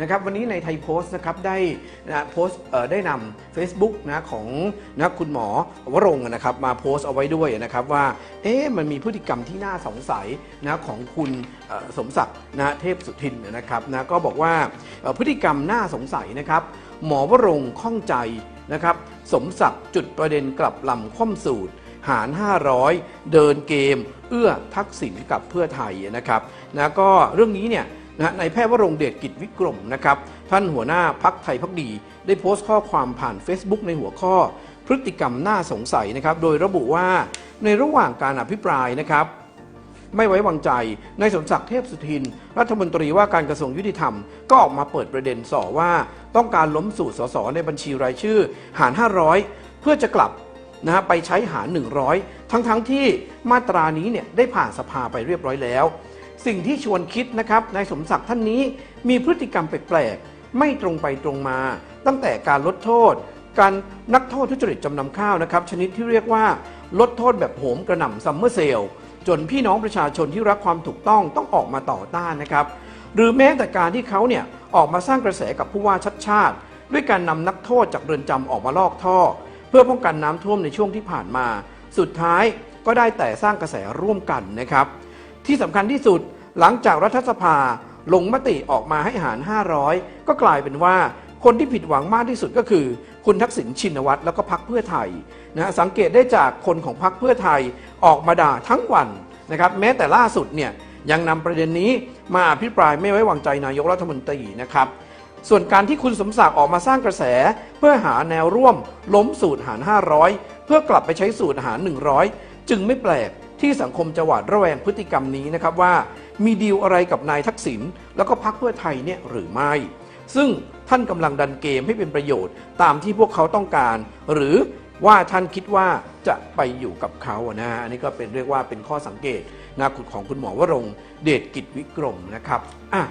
นะครับวันนี้ในไทยโพสต์นะครับได้นะโพสต์ได้นำ Facebook นะของนะคุณหมอวรงนะครับมาโพสต์เอาไว้ด้วยนะครับว่าเอ๊ะมันมีพฤติกรรมที่น่าสงสัยนะของคุณสมศักดิ์นะเทพสุทินนะครับนะก็บอกว่าพฤติกรรมน่าสงสัยนะครับ หมอวรงข้องใจนะครับสมศักดิ์จุดประเด็นกลับลำคว่ำสูตรหาร 500 เดินเกม เอื้อทักษิณกับเพื่อไทยนะครับนะก็เรื่องนี้เนี่ย นะในแพทย์วรงเดชกิจวิกรมนะครับท่านหัวหน้าพักไทยพักดี ได้โพสต์ข้อความผ่าน Facebook ในหัวข้อ พฤติกรรมน่าสงสัยนะครับโดยระบุว่าในระหว่างการอภิปรายนะครับไม่ไว้วางใจในายสมศักดิ์เทพสุทิน รัฐมนตรีว่าการกระทรวงยุติธรรม ก็ออกมาเปิดประเด็นส่อว่า ต้องการล้มสูตรสสในบัญชีรายชื่อ หาร 500 เพื่อจะกลับนะฮะไปใช้หาร 100 ทั้งๆทที่มาตรานี้เนี่ยได้ผ่านสภาไปเรียบร้อยแล้ว สิ่งที่ชวนคิดนะครับนายสมศักดิ์ท่านนี้มีพฤติกรรมแปลกๆ ไม่ตรงไปตรงมา ตั้งแต่การลดโทษ การนักโทษทุจริตจำนำข้าวนะครับ ชนิดที่เรียกว่าลดโทษแบบโหมกระหน่ำซัมเมอร์เซลจนพี่น้องประชาชนที่รักความถูกต้องต้องออกมาต่อต้านนะครับ หรือแม้แต่การที่เขาเนี่ยออกมาสร้างกระแสกับผู้ว่าชัดชาติ ด้วยการนำนักโทษจากเรือนจำออกมาลอกท่อ เพื่อป้องกันน้ำท่วมในช่วงที่ผ่านมา สุดท้ายก็ได้แต่สร้างกระแสร่วมกันนะครับ ที่สำคัญที่สุดหลังจากรัฐสภาลงมติออกมาให้หาร 500 ก็กลายเป็นว่าคนที่ผิดหวังมากที่สุดก็คือ คุณทักษิณชินวัตรแล้วก็พักเพื่อไทยนะสังเกตได้จากคนของพักเพื่อไทยออกมาด่าทั้งวันนะครับแม้แต่ล่าสุดเนี่ยยังนำประเด็นนี้มาอภิปรายไม่ไว้วางใจนายกรัฐมนตรีนะครับ ส่วนการที่คุณสมศักดิ์ออกมาสร้างกระแส เพื่อหาแนวร่วมล้มสูตรหาร 500 เพื่อกลับไปใช้สูตรหาร 100 จึงไม่แปลก ที่สังคมจะหวาดระแวงพฤติกรรมนี้นะครับว่า มีดีลอะไรกับนายทักษิณแล้วก็พักเพื่อไทยเนี่ยหรือไม่ ซึ่งท่านกำลังดันเกมให้เป็นประโยชน์ตามที่พวกเขาต้องการ หรือว่าท่านคิดว่าจะไปอยู่กับเขาอะนะฮะอันนี้ก็เป็นเรียกว่าเป็นข้อสังเกตนะของคุณหมอวรงเดชกิจวิกรมนะครับอะ